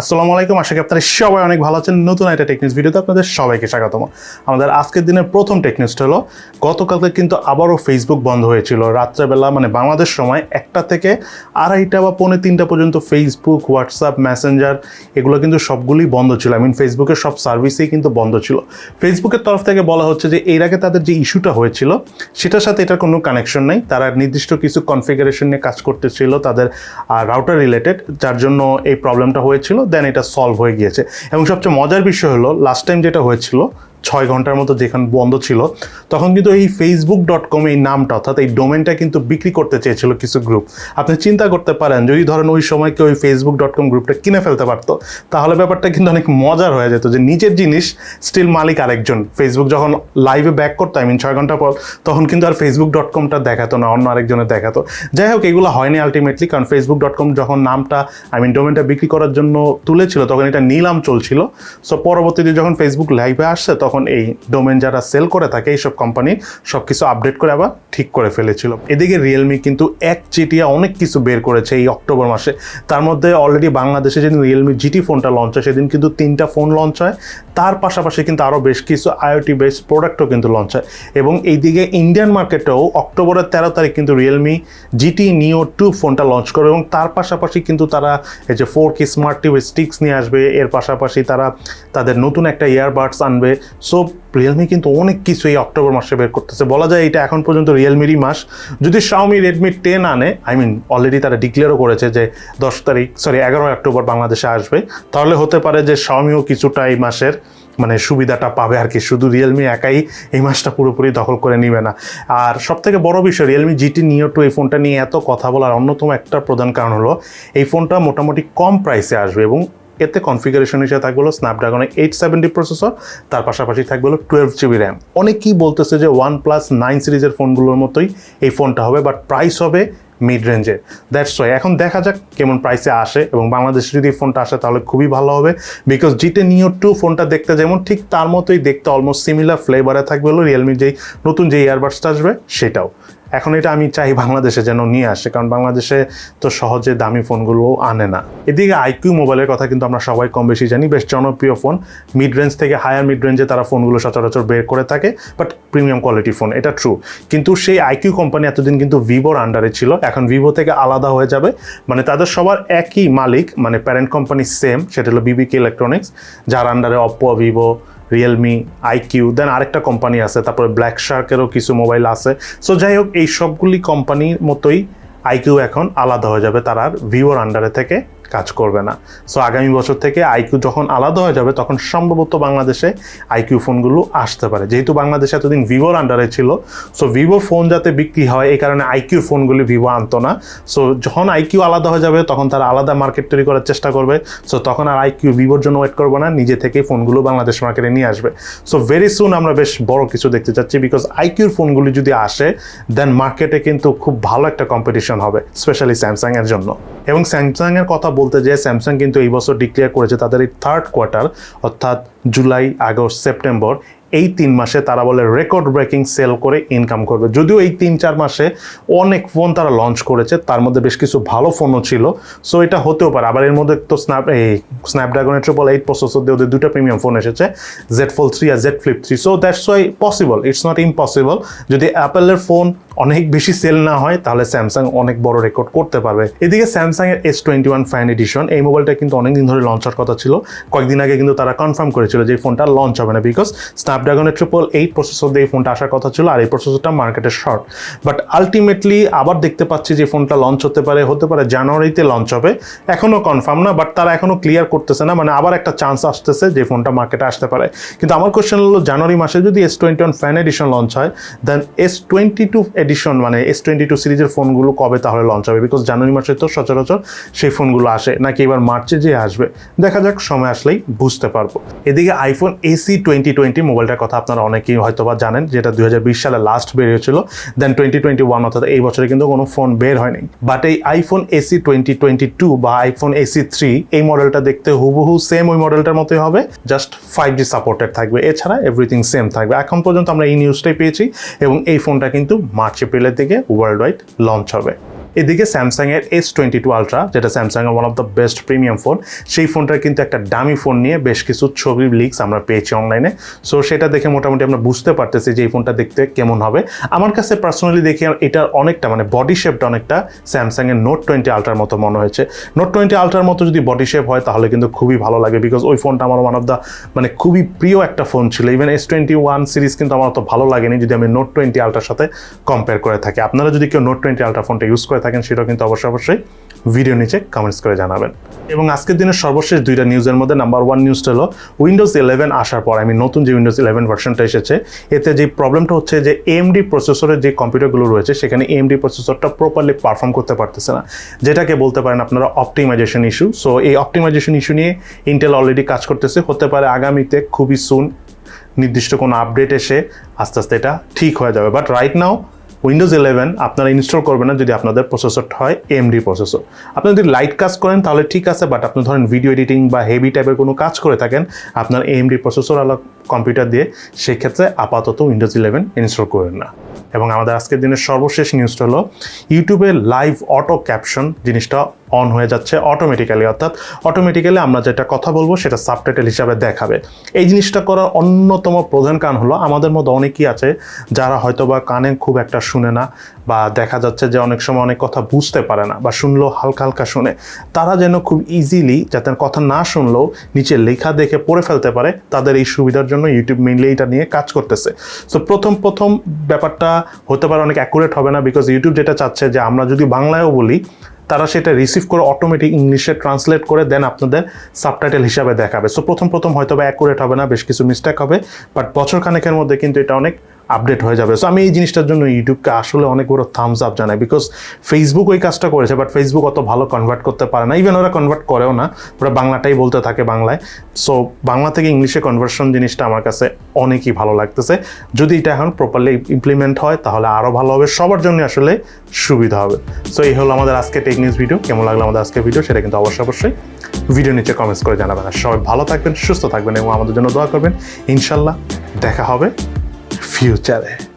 আসসালামু আলাইকুম। আশা করি আপনারা সবাই অনেক ভালো আছেন। নতুন একটা টেকনিক্স ভিডিওতে আপনাদের সবাইকে স্বাগতম। আমাদের আজকের দিনের প্রথম টেকনিক্সটা হলো, গতকালকে কিন্তু আবারও ফেসবুক বন্ধ হয়েছিল। রাত্রেবেলা মানে বাংলাদেশ সময় একটা থেকে আড়াইটা বা পৌনে তিনটা পর্যন্ত ফেসবুক হোয়াটসঅ্যাপ মেসেঞ্জার এগুলো কিন্তু সবগুলোই বন্ধ ছিল। আই মিন ফেসবুকের সব সার্ভিসেই কিন্তু বন্ধ ছিল। ফেসবুকের তরফ থেকে বলা হচ্ছে যে, এর আগে তাদের যে ইস্যুটা হয়েছিল, সেটার সাথে এটার কোনো কানেকশন নেই। তারা নির্দিষ্ট কিছু কনফিগারেশন নিয়ে কাজ করতেছিল তাদের রাউটার রিলেটেড যার জন্য এই প্রবলেমটা হয়েছিল। দেন এটা সলভ হয়ে গিয়েছে এবং সবচেয়ে মজার বিষয় হলো লাস্ট টাইম যেটা হয়েছিল ছয় ঘণ্টার মতো যেখানে বন্ধ ছিল, তখন কিন্তু এই ফেসবুক ডট কম এই নামটা, অর্থাৎ এই ডোমেনটা কিন্তু বিক্রি করতে চেয়েছিল কিছু গ্রুপ আপনি চিন্তা করতে পারেন, যদি ধরেন ওই সময় কেউ ওই ফেসবুক ডট কম গ্রুপটা কিনে ফেলতে পারতো, তাহলে ব্যাপারটা কিন্তু অনেক মজার হয়ে যেত যে নিজের জিনিস স্টিল মালিক আরেকজন। ফেসবুক যখন লাইভে ব্যাক করতো আই মিন ছয় ঘণ্টা পর, তখন কিন্তু আর ফেসবুক ডট কমটা দেখাতো না, অন্য আরেকজনের দেখাতো। যাই হোক, এগুলো হয়নি আলটিমেটলি কারণ ফেসবুক ডট কম যখন নামটা আই মিন ডোমেনটা বিক্রি করার জন্য তুলেছিল, তখন এটা নিলাম চলছিল। সো পরবর্তীতে যখন ফেসবুক লাইভে আসছে, তখন এই ডোমেন যারা সেল করে থাকে এইসব কোম্পানি সব কিছু আপডেট করে আবার ঠিক করে ফেলেছিল। এদিকে রিয়েলমি কিন্তু এক চিটিয়া অনেক কিছু বের করেছে এই অক্টোবর মাসে। তার মধ্যে অলরেডি বাংলাদেশে যেদিন রিয়েলমি জিটি ফোনটা লঞ্চ হয়, সেদিন কিন্তু তিনটা ফোন লঞ্চ হয়। তার পাশাপাশি কিন্তু আরও বেশ কিছু আইওটি বেস প্রোডাক্টও কিন্তু লঞ্চ হয়। এবং এইদিকে ইন্ডিয়ান মার্কেটেও অক্টোবরের তেরো তারিখ কিন্তু রিয়েলমি জিটি নিও টু ফোনটা লঞ্চ করবে এবং তার পাশাপাশি কিন্তু তারা এই যে ফোর কি স্মার্ট টিভি স্টিক্স নিয়ে আসবে। এর পাশাপাশি তারা তাদের নতুন একটা ইয়ারবাডস আনবে। সো রিয়েলমি কিন্তু অনেক কিছু এই অক্টোবর মাসে বের করতেছে। বলা যায় এটা এখন পর্যন্ত রিয়েলমিরই মাস। যদি শাওমি রেডমি টেন আনে আই মিন অলরেডি তারা ডিক্লেয়ারও করেছে যে দশ তারিখ সরি এগারোই অক্টোবর বাংলাদেশে আসবে। তাহলে হতে পারে যে শাওমিও কিছুটা এই মাসের মানে সুবিধাটা পাবে আর কি। শুধু রিয়েলমি একাই এই মাসটা পুরোপুরি দখল করে নিবে না। আর সব থেকে বড় বিষয় রিয়েলমি জিটি নিও টু এই ফোনটা নিয়ে এত কথা বলার অন্যতম একটা প্রধান কারণ হলো, এই ফোনটা মোটামুটি কম প্রাইসে আসবে এবং এতে কনফিগারেশন হিসেবে থাকবে হলো স্ন্যাপড্রাগনের এইট সেভেন্টি প্রসেসর তার পাশাপাশি থাকবে হলো টুয়েলভ জিবি র্যাম অনেকেই বলতেছে যে ওয়ান প্লাস নাইন সিরিজের ফোনগুলোর মতোই এই ফোনটা হবে বাট প্রাইস হবে মিড রেঞ্জের দ্যাটস ওয়াই এখন দেখা যাক কেমন প্রাইসে আসে, এবং বাংলাদেশে যদি ফোনটা আসে তাহলে খুবই ভালো হবে বিকজ জিটে নিও টু ফোনটা দেখতে যেমন ঠিক তার মতোই দেখতে অলমোস্ট সিমিলার ফ্লেভারে থাকবে হলো রিয়েলমি যেই নতুন যে ইয়ারবাডসটা আসবে সেটাও। এখন এটা আমি চাই বাংলাদেশে যেন নিয়ে আসে, কারণ বাংলাদেশে তো সহজে দামি ফোনগুলো আনে না। এদিকে আইকিউ মোবাইলের কথা কিন্তু আমরা সবাই কম বেশি জানি, বেশ জনপ্রিয় ফোন। মিড রেঞ্জ থেকে হায়ার মিড রেঞ্জে তারা ফোনগুলো সচরাচর বের করে থাকে বাট প্রিমিয়াম কোয়ালিটি ফোন এটা ট্রু কিন্তু সেই আইকিউ কোম্পানি এতদিন কিন্তু ভিভোর আন্ডারে ছিল, এখন ভিভো থেকে আলাদা হয়ে যাবে। মানে তাদের সবার একই মালিক মানে প্যারেন্ট কোম্পানি সেম সেটা হলো বিবিকে ইলেকট্রনিক্স যার আন্ডারে Oppo Vivo Realme iQOO then আরেকটা কোম্পানি আছে, তারপরে ব্ল্যাক শার্কেরও কিছু মোবাইল আছে। সো যাই হোক এই সবগুলি কোম্পানির মতোই আইকিউ এখন আলাদা হয়ে যাবে, তার আর ভিওর আন্ডারে থেকে। কাজ করবে না। সো আগামী বছর থেকে আইকিউ যখন আলাদা হয়ে যাবে, তখন সম্ভবত বাংলাদেশে আইকিউ ফোনগুলো আসতে পারে। যেহেতু বাংলাদেশে এতদিন ভিভোর আন্ডারে ছিল সো ভিভোর ফোন যাতে বিক্রি হয়, এই কারণে আইকিউ ফোনগুলি ভিভো আনতো না। সো যখন আইকিউ আলাদা হয়ে যাবে, তখন তারা আলাদা মার্কেট তৈরি করার চেষ্টা করবে। সো তখন আর আইকিউ ভিভোর জন্য ওয়েট করব না, নিজে থেকেই ফোনগুলো বাংলাদেশ মার্কেটে নিয়ে আসবে। সো ভেরি সুন আমরা বেশ বড় কিছু দেখতে চাচ্ছি বিকজ আইকিউর ফোনগুলি যদি আসে দেন মার্কেটে কিন্তু খুব ভালো একটা কম্পিটিশন হবে স্পেশালি স্যামসাংয়ের জন্য। এবং স্যামসাংয়ের কথা বলতে যে স্যামসাং কিন্তু এই বছর ডিক্লেয়ার করেছে তাদের এই থার্ড কোয়ার্টার অর্থাৎ জুলাই আগস্ট সেপ্টেম্বর এই তিন মাসে তারা বলে রেকর্ড ব্রেকিং সেল করে ইনকাম করবে। যদিও এই তিন চার মাসে অনেক ফোন তারা লঞ্চ করেছে, তার মধ্যে বেশ কিছু ভালো ফোনও ছিল। সো এটা হতেও পারে। আবার এর মধ্যে তো স্ন্যাপ এই স্ন্যাপড্রাগনের ট্রিপল এইট প্রসেসর দিয়ে ওদের দুটো প্রিমিয়াম ফোন এসেছে Z phone three R Z Flip three so that's why possible it's not impossible যদি অ্যাপেলের ফোন অনেক বেশি সেল না হয়, তাহলে স্যামসাং অনেক বড় রেকর্ড করতে পারবে। এদিকে স্যামসাং এর S twenty one fine edition এই মোবাইলটা কিন্তু অনেকদিন ধরে লঞ্চ হওয়ার কথা ছিল। কয়েকদিন আগে কিন্তু তারা কনফার্ম করেছিল যে ফোনটা লঞ্চ হবে না বিকজ স্ন্যাপড্রাগনের ট্রিপল এইট প্রসেসর দিয়ে এই ফোনটা আসার কথা ছিল আর এই প্রসেসরটা মার্কেটে শর্ট বাট আলটিমেটলি আবার দেখতে পাচ্ছি যে ফোনটা লঞ্চ হতে পারে হতে পারে জানুয়ারিতে লঞ্চ হবে। এখনও কনফার্ম না বাট তারা এখনও ক্লিয়ার করতেছে না মানে আবার একটা চান্স আসতেছে যে ফোনটা মার্কেটে আসতে পারে। কিন্তু আমার কোয়েশ্চেন হলো জানুয়ারি মাসে যদি S twenty one fan edition launch হয় then S twenty two edition মানে এস টোয়েন্টি টু সিরিজের ফোনগুলো কবে তাহলে লঞ্চ হবে? বিকজ জানুয়ারি মাসে তো সচরাচর সেই ফোনগুলো আসে, নাকি এবার মার্চে যে আসবে? দেখা যাক, সময় আসলেই বুঝতে পারব। এদিকে আইফোন এসি টোয়েন্টি টোয়েন্টি মোবাইলটার কথা আপনারা অনেকেই হয়তো বা জানেন, যেটা দুই হাজার বিশ সালে লাস্ট বেরিয়েছিল। দেন টোয়েন্টি টোয়েন্টি ওয়ান অর্থাৎ এই বছরে কিন্তু কোনো ফোন বের হয়নি। বাট এই iPhone SE twenty twenty two বা আইফোন এসি থ্রি এই মডেলটা দেখতে হুবহু সেম ওই মডেলটার মতোই হবে জাস্ট ফাইভ জি সাপোর্টেড থাকবে। এছাড়া এভরিথিং সেম থাকবে। এখন পর্যন্ত আমরা এই নিউজটাই পেয়েছি এবং এই ফোনটা কিন্তু মার্চ এপ্রিলের দিকে ওয়ার্ল্ড ওয়াইড লঞ্চ হবে। এদিকে স্যামসাংয়ের এস টোয়েন্টি টু আলট্রা যেটা স্যামসাংয়ের one of the best premium phone সেই ফোনটার কিন্তু একটা দামি ফোন নিয়ে বেশ কিছু ছবি লিক্স আমরা পেয়েছি অনলাইনে সো সেটা দেখে মোটামুটি আমরা বুঝতে পারতেছি যে এই ফোনটা দেখতে কেমন হবে। আমার কাছে পার্সোনালি দেখে এটার অনেকটা মানে বডি শেপটা অনেকটা স্যামসাংয়ের নোট টোয়েন্টি আলট্রার মতো মনে হয়েছে। নোট টোয়েন্টি আলট্রার মতো যদি বডি শেপ হয়, তাহলে কিন্তু খুবই ভালো লাগে বিকজ ওই ফোনটা আমার ওয়ান অফ দ্য মানে খুবই প্রিয় একটা ফোন ছিল। Even S twenty one series কিন্তু আমার অত ভালো লাগেনি যদি আমি নোট টোয়েন্টি আলট্রার সাথে কম্পেয়ার করে থাকি। আপনারা যদি কেউ নোট টোয়েন্টি আলট্রা ফোনটা ইউজ করে থাকেন সেটাও কিন্তু অবশ্যই অবশ্যই ভিডিও নিচে কমেন্টস করে জানাবেন। এবং আজকের দিনের সর্বশেষ দুইটা নিউজের মধ্যে নাম্বার ওয়ান নিউজটা হলো উইন্ডোজ ইলেভেন আসার পর আমি নতুন যে উইন্ডোজ ইলেভেন ভার্সনটা এসেছে, এতে যে প্রবলেমটা হচ্ছে যে এমডি প্রসেসরের যে কম্পিউটারগুলো রয়েছে, সেখানে এমডি প্রসেসরটা প্রপারলি পারফর্ম করতে পারতেছে না। যেটাকে বলতে পারেন আপনারা অপটিমাইজেশন ইস্যু সো এই অপটিমাইজেশন ইস্যু নিয়ে ইন্টেল অলরেডি কাজ করতেছে। হতে পারে আগামীতে, খুবই সুন নির্দিষ্ট কোনো আপডেট এসে আস্তে আস্তে এটা ঠিক হয়ে যাবে। But right now Windows eleven আপনারা ইনস্টল করবেন না যদি আপনাদের প্রসেসর হয় এমডি প্রসেসর আপনি যদি লাইট কাজ করেন, তাহলে ঠিক আছে বাট আপনি ধরেন ভিডিও এডিটিং বা হেভি টাইপের কোনো কাজ করে থাকেন, আপনার এমডি প্রসেসর আলাদা কম্পিউটার দিয়ে, সেক্ষেত্রে আপাতত উইন্ডোজ ইলেভেন ইনস্টল করেন না। এবং আমাদের আজকের দিনের সর্বশেষ নিউজটা হলো ইউটিউবে লাইভ অটো ক্যাপশন জিনিসটা অন হয়ে যাচ্ছে অটোমেটিক্যালি অর্থাৎ অটোমেটিক্যালি আমরা যেটা কথা বলব সেটা সাবটাইটেল হিসাবে দেখাবে। এই জিনিসটা করার অন্যতম প্রধান কারণ হলো, আমাদের মধ্যে অনেকেই আছে যারা হয়তো বা কানে খুব একটা শুনে না বা দেখা যাচ্ছে যে অনেক সময় অনেক কথা বুঝতে পারে না বা শুনলেও হালকা হালকা শুনে। তারা যেন খুব ইজিলি যাতে কথা না শুনলেও নিচে লেখা দেখে পড়ে ফেলতে পারে, তাদের এই সুবিধার জন্য ইউটিউব মেনলি এটা নিয়ে কাজ করতেছে। সো প্রথম প্রথম ব্যাপারটা হতে পারে অনেক অ্যাকুরেট হবে না বিকজ ইউটিউব যেটা চাচ্ছে যে আমরা যদি বাংলায়ও বলি, তারা সেটা রিসিভ করে অটোমেটিক ইংলিশে ট্রান্সলেট করে দেন আপনাদের সাবটাইটেল হিসাবে দেখাবে। সো প্রথম প্রথম হয়তো বা অ্যাকুরেট হবে না, বেশ কিছু মিস্টেক হবে বাট বছর খানেকের মধ্যে কিন্তু এটা অনেক আপডেট হয়ে যাবে। সো আমি এই জিনিসটার জন্য ইউটিউবকে আসলে অনেক বড় থামস আপ জানাই বিকজ ফেসবুক ওই কাজটা করেছে বাট ফেসবুক অত ভালো কনভার্ট করতে পারে না। ইভেন ওরা কনভার্ট করেও না, ওরা বাংলাটাই বলতে থাকে বাংলায়। সো বাংলা থেকে ইংলিশে কনভার্সন জিনিসটা আমার কাছে অনেকই ভালো লাগতেছে। যদি এটা এখন প্রপারলি ইমপ্লিমেন্ট হয়, তাহলে আরও ভালো হবে। সবার জন্য আসলে সুবিধা হবে। সো এই হলো আমাদের আজকে টেকনিক্স ভিডিও কেমন লাগল আমাদের আজকে ভিডিও সেটা কিন্তু অবশ্যই অবশ্যই ভিডিও নিচে কমেন্টস করে জানাবেন। আর সবাই ভালো থাকবেন, সুস্থ থাকবেন এবং আমাদের জন্য দোয়া করবেন। ইনশাল্লাহ দেখা হবে। future.